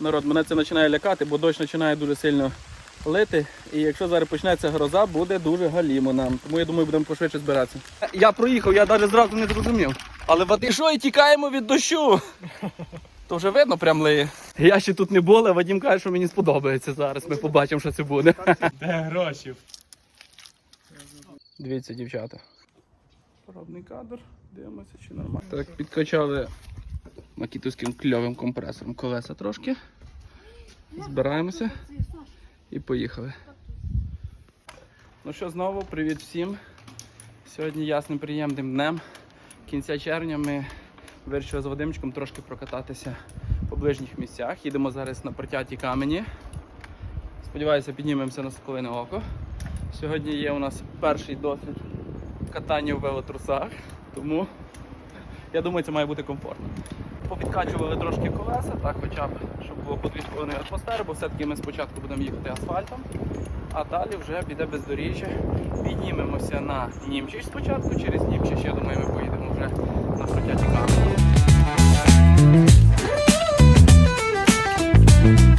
Народ, мене це починає лякати, бо дощ починає дуже сильно лити. І якщо зараз почнеться гроза, буде дуже галімо нам. Тому я думаю, будемо пошвидше збиратися. Я проїхав, я навіть зразу не зрозумів. Але води що і тікаємо від дощу. То вже видно, прям лиє. Я ще тут не був, а Вадим каже, що мені сподобається зараз. Ми побачимо, що це буде. Де гроші? Дивіться, дівчата. Пробний кадр. Дивимося, чи нормально. Так, підкачали макітовським кльовим компресором колеса трошки. Збираємося і поїхали. Ну що, знову, привіт всім. Сьогодні ясним приємним днем. Кінця червня ми вирішили з Вадимчиком трошки прокататися по ближніх місцях. Їдемо зараз на протяті камені. Сподіваюся, піднімемося на Соколине око. Сьогодні є у нас перший досвід катання в велотрусах, тому я думаю, це має бути комфортно. Попідкачували трошки колеса, так, хоча б, щоб було по 2,5 атмосфери, бо все-таки ми спочатку будемо їхати асфальтом, а далі вже піде бездоріжжя. Піднімемося на Німчич спочатку, через Німчич, я думаю, ми поїдемо вже на протяті камені.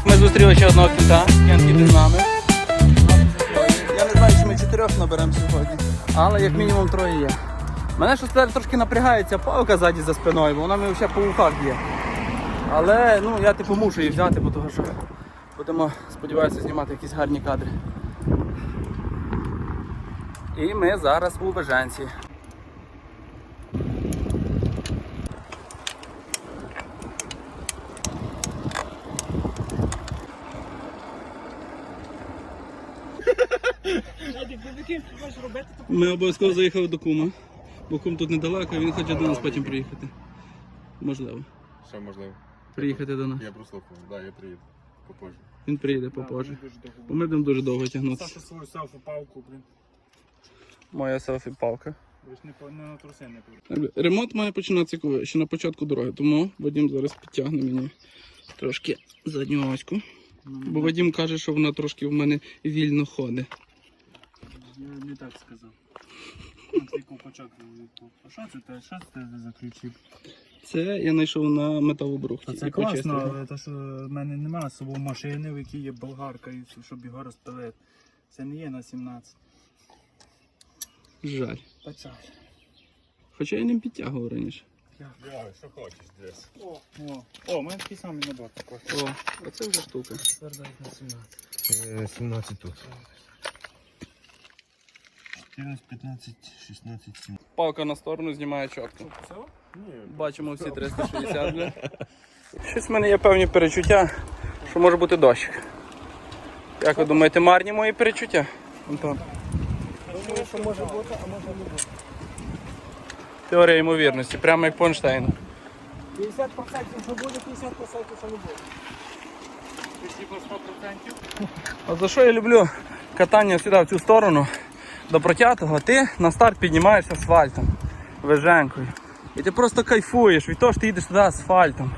Ми зустріли ще одного кіта, Кен іде з нами. Чотирьох наберемо сьогодні, але як мінімум троє є. Мене щось трошки напрягає ця палка ззаді за спиною, бо вона мені ще по ухах б'є. Але ну, я типу мушу її взяти, бо того що будемо, сподіваюся, знімати якісь гарні кадри. І ми зараз у Вежанці. Ми обов'язково заїхали до кума, бо кум тут недалеко, він хоче до нас потім приїхати. Можливо. Що можливо? Приїхати до нас. Я прослухав, да, я приїду попозже. Він приїде попозже. Бо ми будемо дуже довго тягнутися. Саша свою селфі-палку, блін. Моя селфі-палка. Ви ж не, не на труси не. Ремонт має починатися коли? Ще на початку дороги, тому Вадим зараз підтягне мені трошки задню оську. Бо Вадим каже, що вона трошки в мене вільно ходить. Я не так сказав. Твій ковпачок відпав. А що це те? Що це за ключі? Це я знайшов на металобрухті. А це класно, але то, що в мене немає з собою машини, в якій є болгарка, і щоб його розпилити. Це не є на 17. Жаль. Печаль. Хоча я ним підтягував раніше. Я, що хочеш десь. О, о, о, у мене такий самий набор також. О, оце вже штука. Твердо на 17. 17 тут. 14, 15, 16, 17. Палка на сторону знімає чітко. Ні, Бачимо всі 360. бля. Щось в мене є певні перечуття, що може бути дощик. Як ви думаєте, марні мої перечуття? Антон? Думаю, що може бути, а може не бути. Теорія ймовірності, прямо як по Ейнштейну. 50% що буде, 50% що не буде. 100%? От за що я люблю катання сюди в цю сторону до протятого, ти на старт піднімаєшся асфальтом, веженкою. І ти просто кайфуєш від того, що ти їдеш туди асфальтом.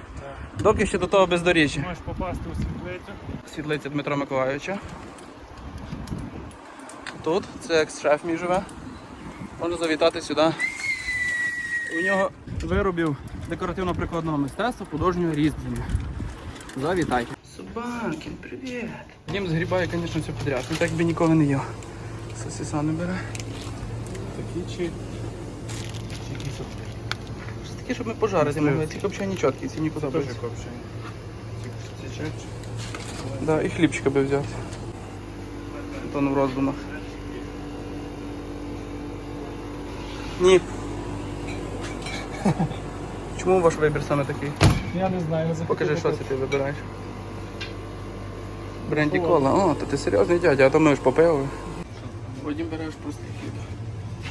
Доки ще до того бездоріжжя. Можеш попасти у світлицю. Світлиця Дмитра Миколайовича. Тут це екс-шеф мій живе. Можна завітати сюди. У нього виробів декоративно-прикладного мистецтва художнього різьблення. Завітайте. Собаки, привіт! Дім згрібає, звісно, все підряд. Він так би ніколи не їв. Сосіса не бере. Такі чи... Чи якісь Що таке, щоб ми пожарити могли. Ці не чіткі, ці нікуди теж копчені. Ці чечі. Да, і хлібчика би взяти. Антон в роздумах. Ні. Чому ваш вибір саме такий? Я не знаю, не Покажи, що це ти вибираєш. Бренді кола. О, то ти серйозний дядя, а то ми ж попили. Потім береш простий хліб.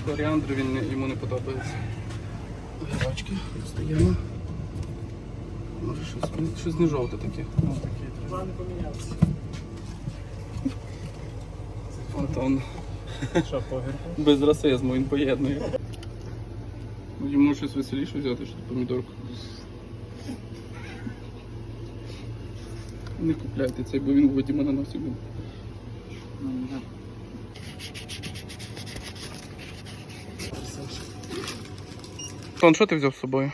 Коріандр він не- йому не подобається. Огірочки достаємо. Може щось, щось не жовте таке. Ну, такі. Плани помінялися. Антон. Що, погірку? Без расизму він поєднує. Ну, Йому щось веселіше взяти, що помідорку. Не купляйте цей, бо він у Вадима на носі був. Що ти взяв з собою?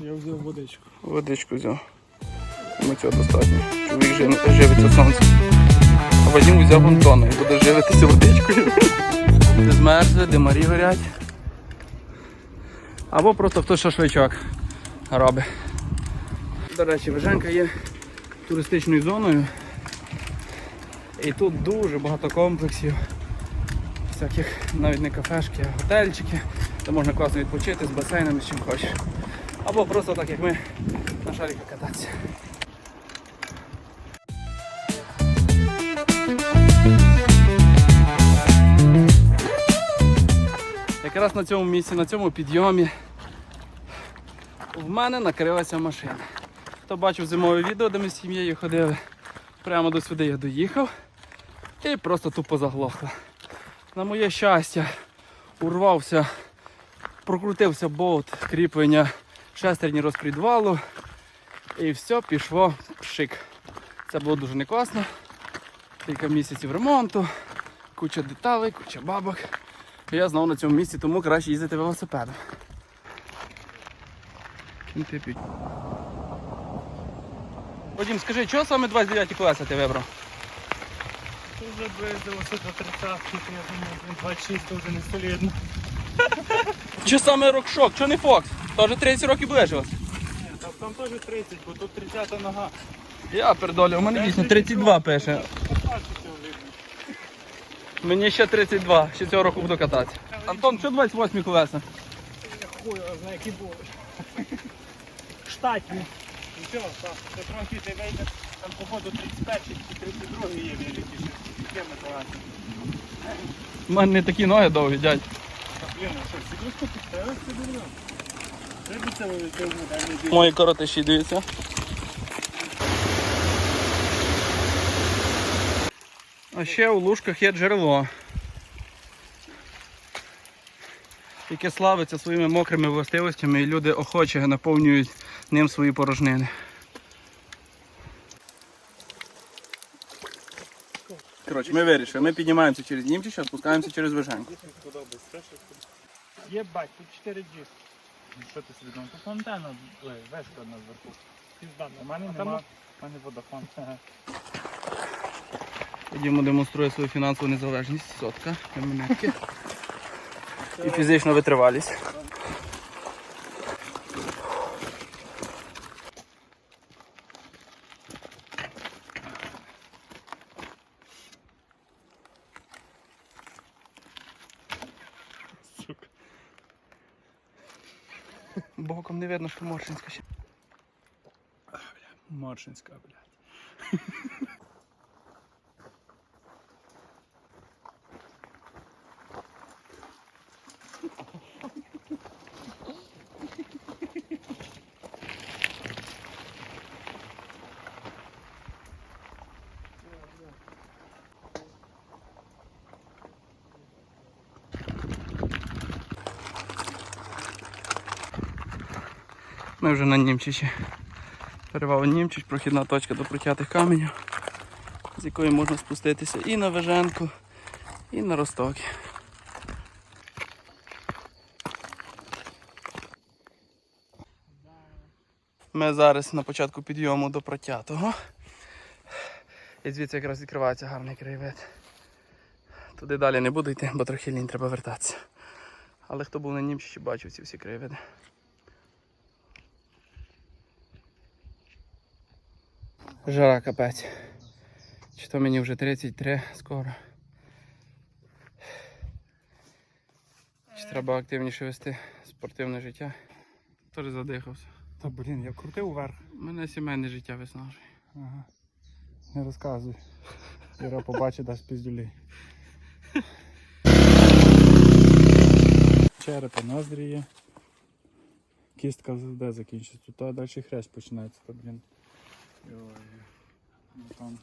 Я взяв водичку. Водичку взяв. Ми цього достатньо. Чоловік живиться сонцем. А Вадим взяв Антона і буде живитися водичкою. Де змерзли, де марі горять. Або просто хтось шашличок робить. До речі, Виженка є туристичною зоною. І тут дуже багато комплексів. Всяких навіть не кафешки, а готельчики, де можна класно відпочити з басейнами, з чим хочеш. Або просто так, як ми на шариках кататися. Якраз на цьому місці, на цьому підйомі в мене накрилася машина. Хто бачив зимове відео, де ми з сім'єю ходили, прямо до сюди я доїхав і просто тупо заглохла. На моє щастя, урвався, прокрутився болт кріплення шестерні розпредвалу і все пішло пшик. Це було дуже не класно. Кілька місяців ремонту, куча деталей, куча бабок. Я знову на цьому місці, тому краще їздити велосипедом. Кінти. Вадим, скажи, чого саме 29 колеса ти вибрав? Вже близилося до 30 я думаю, 26 то вже не солідно. Чи саме рокшок, чого не Фокс? Тоже 30 років ближилось. Ні, там, там теж 30, бо тут 30 нога. Я пердолю, у мене дійсно 32 пише. Мені ще 32, ще цього року буду кататися. Антон, що 28 колеса? Я хуй його знає, які були. Штатні. Нічого, так. Це трохи ти вийде, там походу 31 чи 32 є великі. У мене не такі ноги довгі, дядь. Мої коротиші, дивіться. А ще у лужках є джерело. Яке славиться своїми мокрими властивостями і люди охоче наповнюють ним свої порожнини. Коротше, ми вирішили. Ми піднімаємося через Німчича, спускаємося через Виженку. Є бать, тут 4 G. Ну, Що ти собі думаєш? Тут фонтана, ой, вешка одна зверху. Пізда, у мене нема, у мене водофон. Ходімо демонструє свою фінансову незалежність, сотка, камінетки. І фізичну витривалість. Сука. Боком не видно, що Моршинська ще. Маршинська, блядь. Ми вже на Німчичі. Перевал Німчич, прохідна точка до протятих каменів, з якої можна спуститися і на Веженку, і на Ростоки. Ми зараз на початку підйому до протятого. І звідси якраз відкривається гарний краєвид. Туди далі не буду йти, бо трохи лінь треба вертатися. Але хто був на Німчичі, бачив ці всі краєвиди. Жара капець. Чи то мені вже 33 скоро. Чи треба активніше вести спортивне життя? Теж задихався. Та блін, я крутив вверх. Мене сімейне життя виснажує. Ага. Не розказуй. Іра побачить, дасть піздюлей. Черепа, ноздрі є. Кістка де закінчиться. Тут а далі хрест починається. То, блін. Ну, там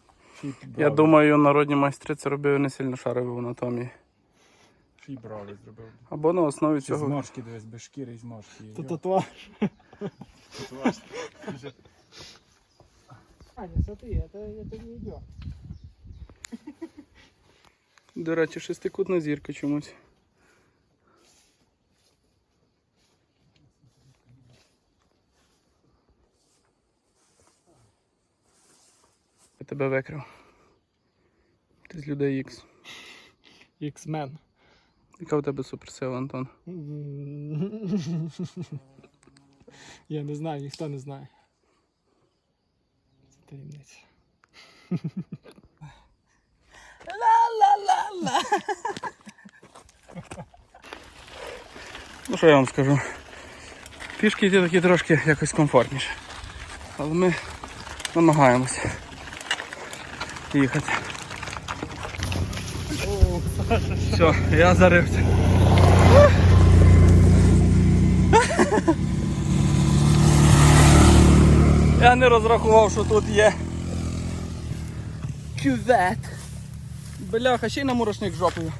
Я думаю, народні майстри це робили не сильно шарові в анатомії. й зробив. Або на основі Ці цього. зморшки дивись, без шкіри і зморшки. То татуаж. Татуаж. Аня, смотри, это не идет. До речі, шестикутна зірка чомусь. Тебе викрив. Ти з людей Ікс. X-Men. Яка у тебе суперсила, Антон? Я не знаю, ніхто не знає. Це таємниця. Ла-ла-ла-ла. Ну що я вам скажу? Пішки йти такі трошки якось комфортніше. Але ми намагаємося їхати. Все, я зарився. Я не розрахував, що тут є кювет. Бляха, ще й на мурашник жопою.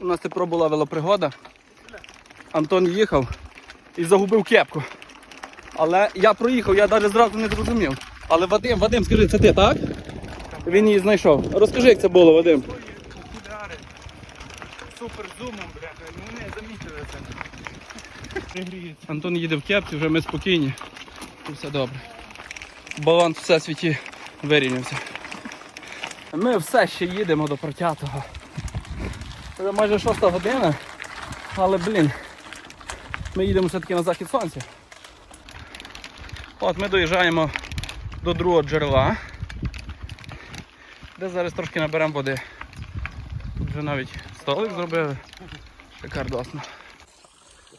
У нас тепер була велопригода. Антон їхав і загубив кепку. Але я проїхав, я навіть зразу не зрозумів. Але Вадим, Вадим, скажи, це ти, так? Він її знайшов. Розкажи, як це було, Вадим. Супер зумом, бляха, не замітили це. Антон їде в кепці, вже ми спокійні. Все добре. Баланс в всесвіті вирівнявся. Ми все ще їдемо до протятого. Вже майже шоста година. Але блін. Ми їдемо все-таки на захід сонця. От ми доїжджаємо до другого джерела. Де зараз трошки наберемо води. Тут вже навіть столик зробили. Шикардосно.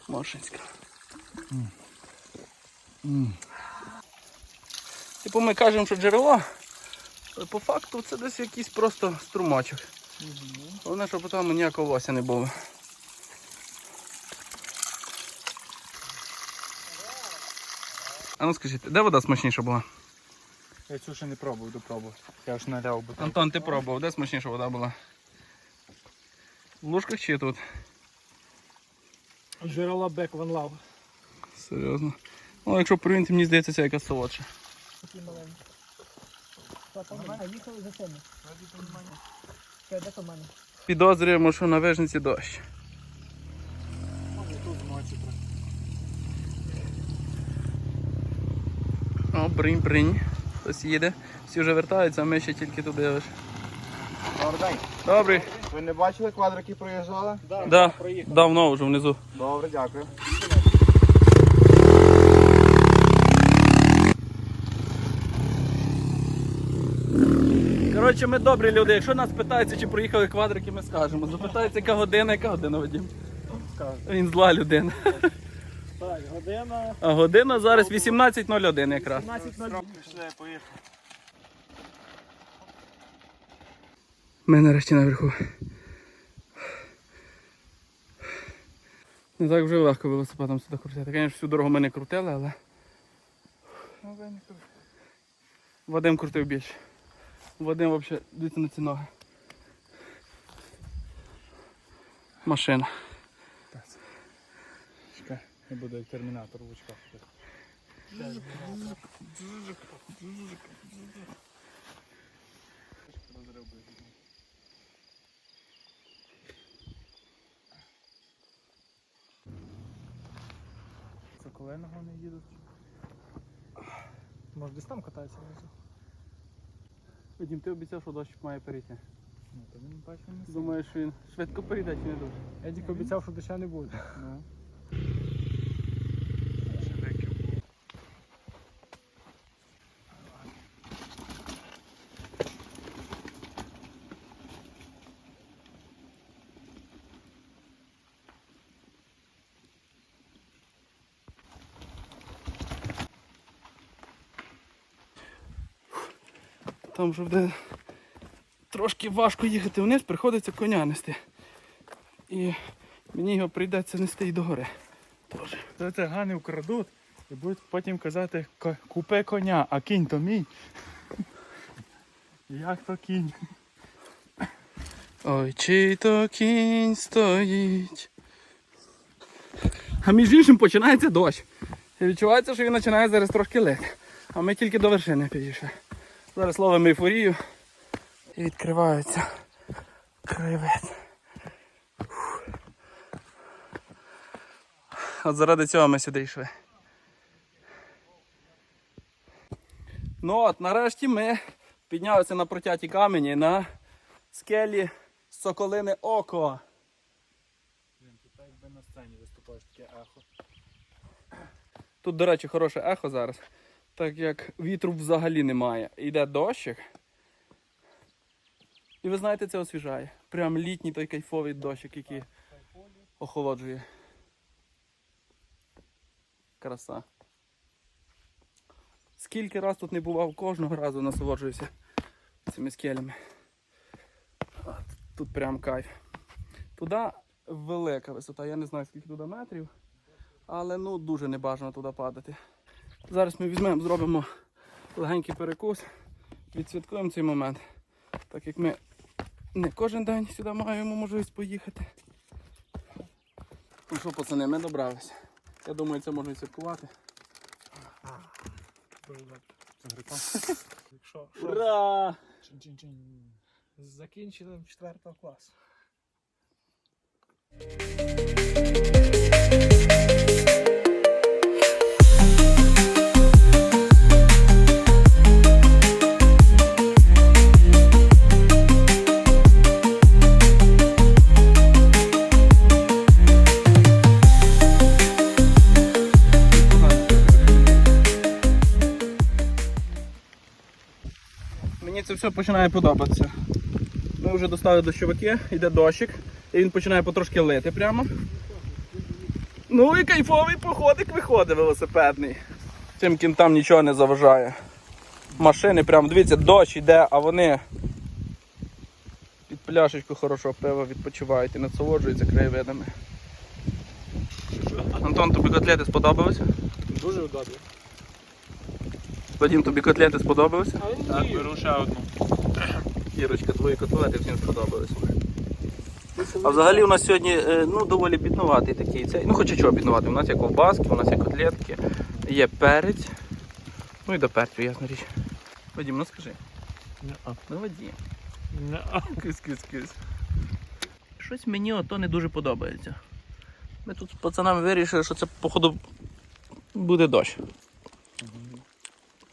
Моршинська. Типу ми кажемо, що джерело, але по факту це десь якийсь просто струмочок. Головне, щоб там ніякого лося не було. А ну скажіть, де вода смачніша була? Я цю ще не пробував, допробував. Я ж наляв бо Антон, ти пробував, де смачніша вода була? В лужках чи тут? Джерела Back One Love. Серйозно. Ну, якщо порівняти, мені здається, це якась солодша. Такі маленькі. А їхали за сильно. Це де то мене? Підозрюємо, що на вижниці дощ. О, бринь, бринь. Хтось їде. Всі вже вертаються, а ми ще тільки туди лише. Добрий. Добрий. Ви не бачили квадрики проїжджали? Да, давно вже внизу. Добре, дякую. Коротше, ми добрі люди. Якщо нас питаються, чи проїхали квадрики, ми скажемо. Запитаються, яка година, яка година Вадим. Він зла людина. Година А година зараз 18.01 якраз. 15.00. Пішли, поїхали. Ми нарешті наверху. Не так вже легко велосипедом сюди крутити. Звісно, всю дорогу ми не крутили, але. Вадим крутив більше. Вадим взагалі, дивіться на ці ноги. Машина. Я буду як термінатор в очках. Це коли на вони їдуть? Може десь там катається внизу. Вадим, ти обіцяв, що дощ має перейти. Ну, то він бачив не сильно. Думаєш, він швидко перейде чи не дуже? Едік обіцяв, що доща не буде. Ну. Там вже буде трошки важко їхати вниз, приходиться коня нести. І мені його прийдеться нести і догори. То це гани вкрадуть і будуть потім казати, «Ко- купи коня, а кінь то мій. Як то кінь? Ой, чий то кінь стоїть. А між іншим починається дощ. І відчувається, що він починає зараз трошки лити. А ми тільки до вершини підійшли. Зараз ловимо ейфорію і відкривається. Фух. От заради цього ми сюди йшли. Ну от, нарешті ми піднялися на протяті камені на скелі Соколине Око. Блін, тут так якби на сцені виступаєш таке ехо. Тут, до речі, хороше ехо зараз, так як вітру взагалі немає. Йде дощик. І ви знаєте, це освіжає. Прям літній той кайфовий дощик, який охолоджує. Краса. Скільки раз тут не бував, кожного разу насолоджуюся цими скелями. Тут прям кайф. Туди велика висота, я не знаю скільки туди метрів. Але ну дуже небажано туди падати. Зараз ми візьмемо, зробимо легенький перекус, відсвяткуємо цей момент. Так як ми не кожен день сюди маємо можливість поїхати. Ну що, пацани, ми добралися. Я думаю, це можна відсвяткувати. Дуже добре. Якщо Ура! Закінчили 4 класу. Мені починає подобатися. Ми вже достали дощовики, йде дощик, і він починає потрошки лити прямо. Ну і кайфовий походик виходить велосипедний. Цим кінтам нічого не заважає. Машини прямо, дивіться, дощ йде, а вони під пляшечку хорошого пива відпочивають і насолоджуються краєвидами. Антон, тобі котлети сподобалися? Дуже удобно. Вадим, тобі котлети сподобалися? Так, беру ще одну. Ірочка, твої котлети всім сподобалися. А взагалі у нас сьогодні е, ну, доволі біднуватий такий цей. Ну хоча чого біднуватий. У нас є ковбаски, у нас є котлетки, є перець. Ну і до перцю, ясна річ. Вадим, ну скажи. Ня-а. Ну Вадим. Ня-а. Кис, кис, кис. Щось мені ото не дуже подобається. Ми тут з пацанами вирішили, що це, походу, буде дощ.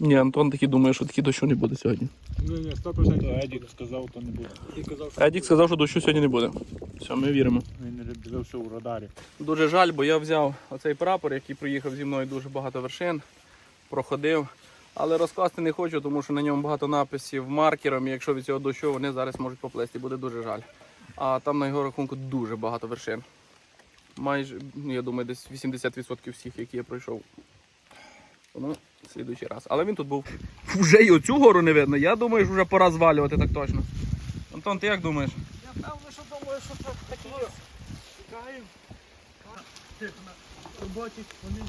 Ні, Антон такий думає, що такий дощу не буде сьогодні. Ні, ні, 100% то Едік сказав, то не буде. Едік сказав, що дощу сьогодні не буде. Все, ми віримо. Він дивився у радарі. Дуже жаль, бо я взяв оцей прапор, який проїхав зі мною дуже багато вершин, проходив. Але розкласти не хочу, тому що на ньому багато написів маркером, і якщо від цього дощу вони зараз можуть поплисти, буде дуже жаль. А там на його рахунку дуже багато вершин. Майже, ну, я думаю, десь 80% всіх, які я пройшов. Тому слідуючий раз. Але він тут був. Вже й оцю гору не видно. Я думаю, що вже пора звалювати так точно. Антон, ти як думаєш? я певно, що думаю, що це такі. Чекаємо. Роботі, вони,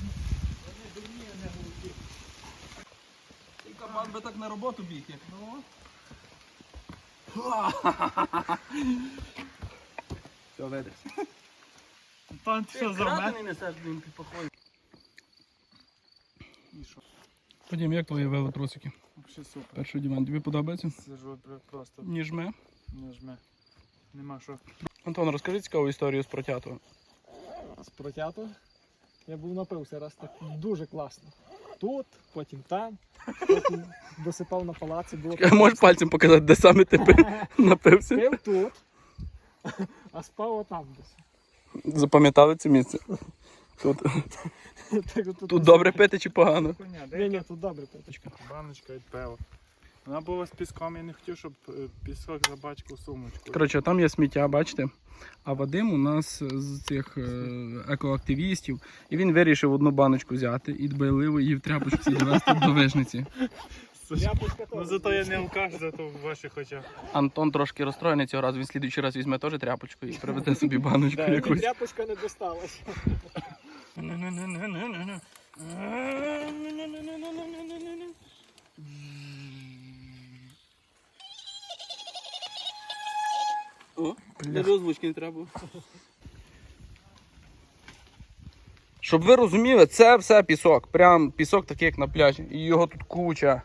дурні, а не голубі. Цей кабан би так на роботу біг, як ну. Все, ведеш. Пан, ти що зробив? несеш, блін, під походом. І що? Потім, як твої велотрусики? Взагалі супер. Перший диван, тобі подобається? Сижу просто Ніж ми. не жме. Нема що. Антон, розкажи цікаву історію з протятого. З протяту. Я був напився раз так дуже класно. Тут, потім там, потім досипав на палаці, було Можеш пальцем показати, де саме ти пив? напився? пив тут, а спав отам десь. Запам'ятали це місце? Тут, тут добре пити чи погано? Ні, ні, тут добре пив. Баночка від пива. Вона була з піском, я не хотів, щоб е, пісок забачкав сумочку. Коротше, там є сміття, бачите? А Вадим у нас з цих е, екоактивістів, і він вирішив одну баночку взяти і дбайливо її в тряпочці довести до вижниці. Ну зато я не алкаш, зато в ваших очах. Антон трошки розстроєний цього разу, він слідуючий раз візьме теж тряпочку і привезе собі баночку якусь. тряпочка не досталась. О, для розвучки не треба. Щоб ви розуміли, це все пісок. Прям пісок такий, як на пляжі. І його тут куча.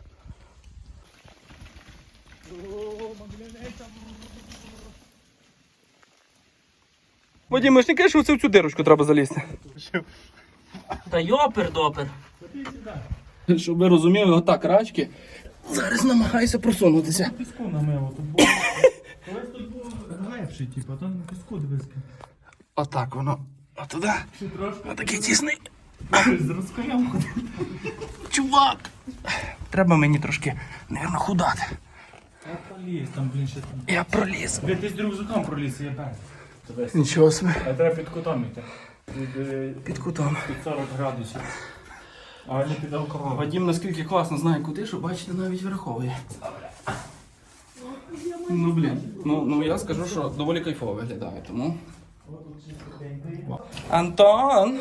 Вадим, ми ж не кажеш, що це в цю дирочку треба залізти. Та йопер допер. Щоб ви розуміли, отак рачки. Зараз намагаюся просунутися. Піску намило, тут було. Колись тут було глибший, типу, а то на піску дивись. Отак воно. Ще трошки. Отакий тісний. З ходив. Чувак! Треба мені трошки, нервно худати. Я проліз, там, блін, ще там. Я проліз. Ви ти з рюкзаком проліз, я бачу. Нічого собі. А треба під кутом йти. Від, е, Під кутом. під 40 градусів. А не під алкоголем. Вадім наскільки класно знає куди, що бачите, навіть враховує. Ну блін. Ну, ну я скажу, що доволі кайфово виглядає, тому. Антон!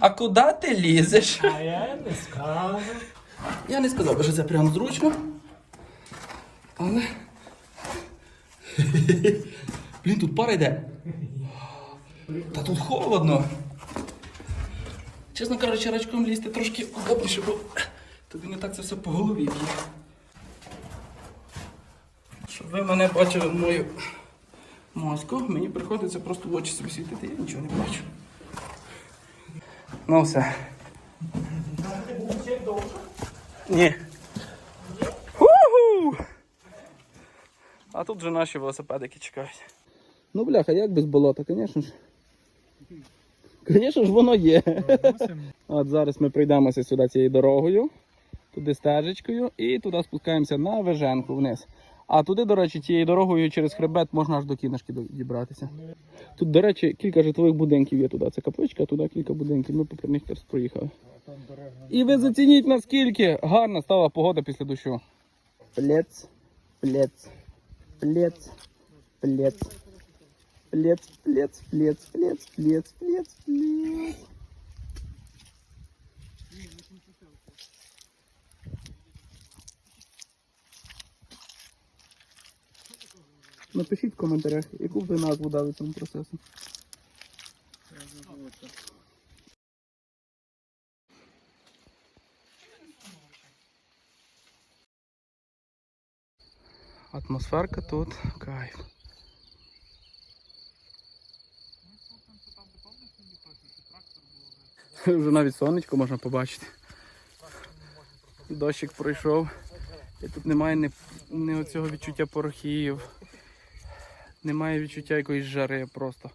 А куди ти лізеш? А я не скажу. Я не сказав, би, що це прям зручно. Але. Блін, тут пара йде. Та тут холодно. Чесно кажучи, рачком лізти трошки удобніше, бо тобі не так це все по голові б'є. Щоб ви мене бачили мою мозку, мені приходиться просто в очі собі світити, я нічого не бачу. Ну все. Ні. А тут вже наші велосипедики чекають. Ну бляха, як без болота, звісно ж. Звісно ж, воно є. От зараз ми пройдемося сюди цією дорогою, туди стежечкою і туди спускаємося на веженку вниз. А туди, до речі, тією дорогою через хребет можна аж до кіношки дібратися. Тут, до речі, кілька житлових будинків є туди. Це капличка, а туди кілька будинків. Ми попри них якраз проїхали. І ви зацініть наскільки гарна стала погода після дощу. Плец, плец, плец, плец, плец, плец, плец, плец, плец, плец, плец. Напишіть в коментарях, яку ви назву дали цьому процесу. Атмосферка тут кайф. Вже навіть сонечко можна побачити. Дощик пройшов. І тут немає ні, ні оцього відчуття порохів. Немає відчуття якоїсь жари, просто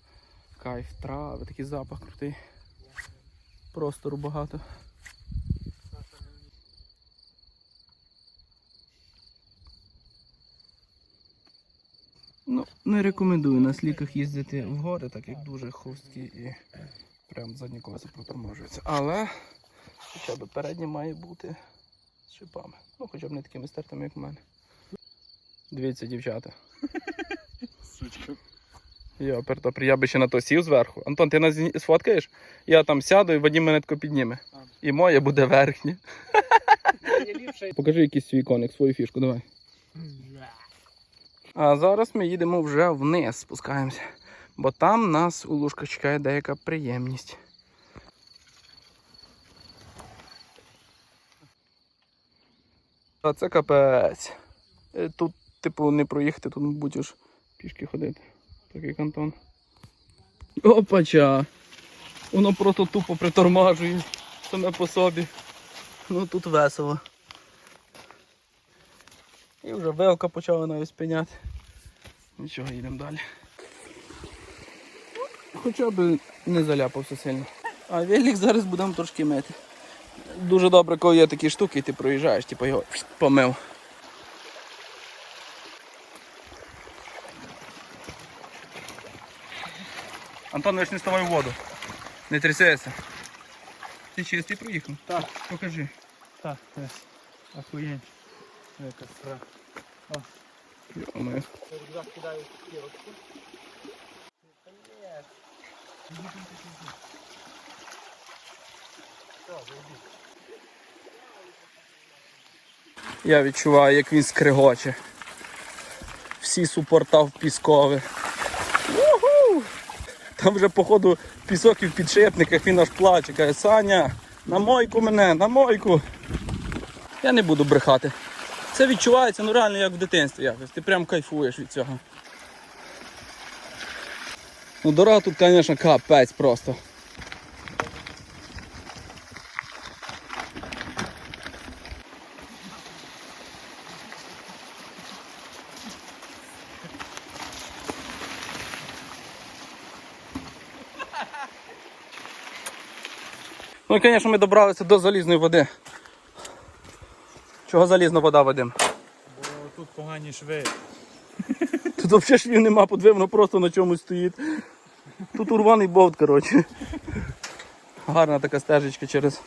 кайф, трави, такий запах крутий. Простору багато. Ну, не рекомендую на сліках їздити в гори, так як дуже хрусткі і прям задні колеса проторможуються. Але хоча б переднє має бути з шипами. Ну, хоча б не такими стертими, як в мене. Дивіться, дівчата. Сучка. Йо, пертопри, я би ще на то сів зверху. Антон, ти нас сфоткаєш? Я там сяду і Вадим мене тако підніме. І моє буде верхнє. Покажи якийсь свій коник, свою фішку, давай. А зараз ми їдемо вже вниз, спускаємося. Бо там нас у лужках чекає деяка приємність. А це капець. Е, Тут, типу, не проїхати, тут, мабуть, уж пішки ходити. Так як Антон. Опача! Воно просто тупо притормажує саме по собі. Ну тут весело. І вже вилка почала навіть спиняти. Нічого, їдемо далі. Хоча б не заляпався сильно. А велик зараз будемо трошки мити. Дуже добре, коли є такі штуки, і ти проїжджаєш, типу його помив. Антон, ви ж не ставай у воду. Не трясайся. Ти через ти проїхав? Так. Покажи. Так, ось. Охуєнь. Яка страх. Йо-моє. Рюкзак кидаю в кірочку. Я відчуваю, як він скригоче. Всі супорта в піскові. Там вже, походу, пісок і в підшипниках, він аж плаче. Каже, Саня, на мойку мене, на мойку. Я не буду брехати. Це відчувається ну реально як в дитинстві якось. Ти прям кайфуєш від цього. Ну дорога тут, звісно, капець просто. Ну і звісно ми добралися до залізної води. Чого залізна вода Вадим? Бо тут погані шви. Тут взагалі швів нема подвивно, просто на чомусь стоїть. Тут урваний болт, коротше. Гарна така стежечка через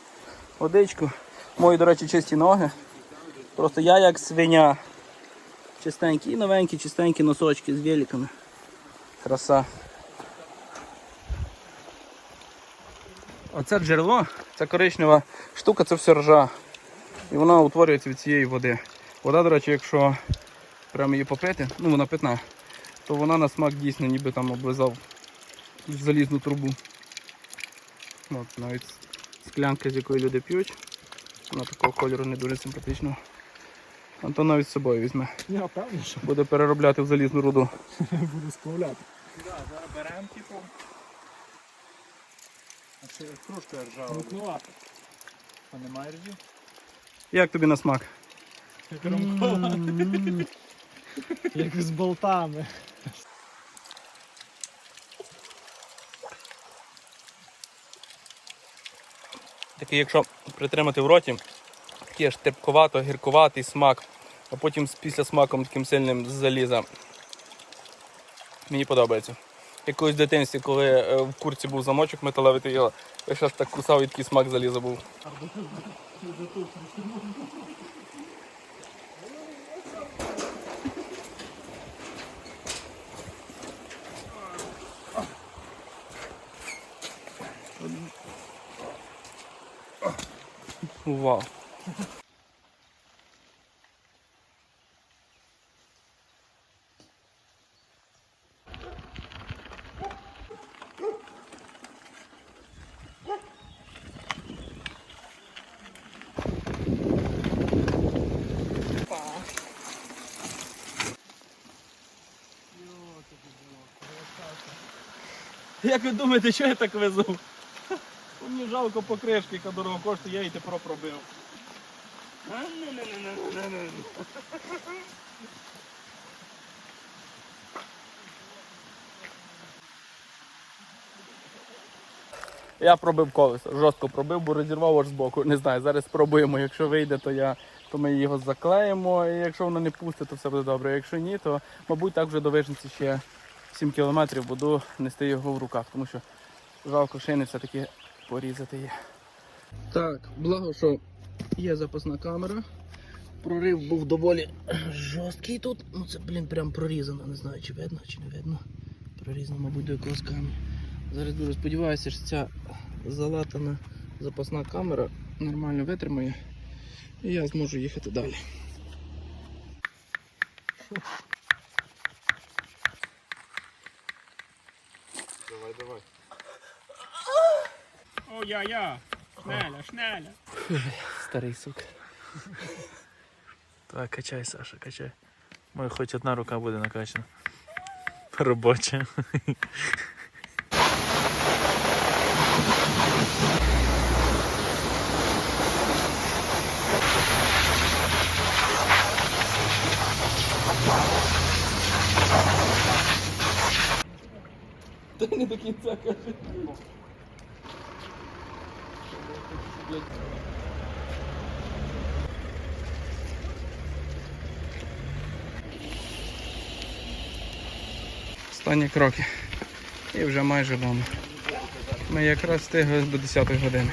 водичку. Мої, до речі, чисті ноги. Просто я як свиня. Чистенькі і новенькі, чистенькі носочки з великами. Краса. Оце джерело, ця коричнева штука, це все ржа. І вона утворюється від цієї води. Вода, до речі, якщо прямо її попити, ну вона питна, то вона на смак дійсно ніби там облизав залізну трубу. От, навіть склянка, з якої люди п'ють. Вона такого кольору не дуже симпатичного. Антон навіть з собою візьме. Я певний, що Буде переробляти в залізну руду. буду сплавляти. Зараз беремо, типу. А ще кружка ржава. Мутнувати. А немає ржі? Як тобі на смак? Як ромкова. Як з болтами. Такий, якщо притримати в роті, такий аж терпковато, гіркуватий смак, а потім після смаком таким сильним з заліза. Мені подобається. Якось в дитинстві, коли е, в курці був замочок металевий, то я час так кусав і такий смак заліза був. Вау. Як ви думаєте, що я так везу? Мені жалко покришки, яка дорого коштує, я її тепер пробив. Я пробив колесо, жорстко пробив, бо розірвав аж збоку. Не знаю, зараз спробуємо. Якщо вийде, то я то ми його заклеїмо. І якщо воно не пусте, то все буде добре. Якщо ні, то мабуть так вже до вижниці ще 7 кілометрів буду нести його в руках, тому що жалко шини все-таки порізати є. Так, благо, що є запасна камера. Прорив був доволі жорсткий тут. Ну це, блін, прям прорізано. Не знаю, чи видно, чи не видно. Прорізано, мабуть, до якогось камня. Зараз дуже сподіваюся, що ця залатана запасна камера нормально витримає. І я зможу їхати далі. Давай, давай. О, я, я. Шнеля, шнеля. Старий сук. Так, качай, Саша, качай. Моя хоч одна рука буде накачана. Робоча. Та не до кінця каже. Останні кроки. І вже майже вдома. Ми якраз встигли до 10 години.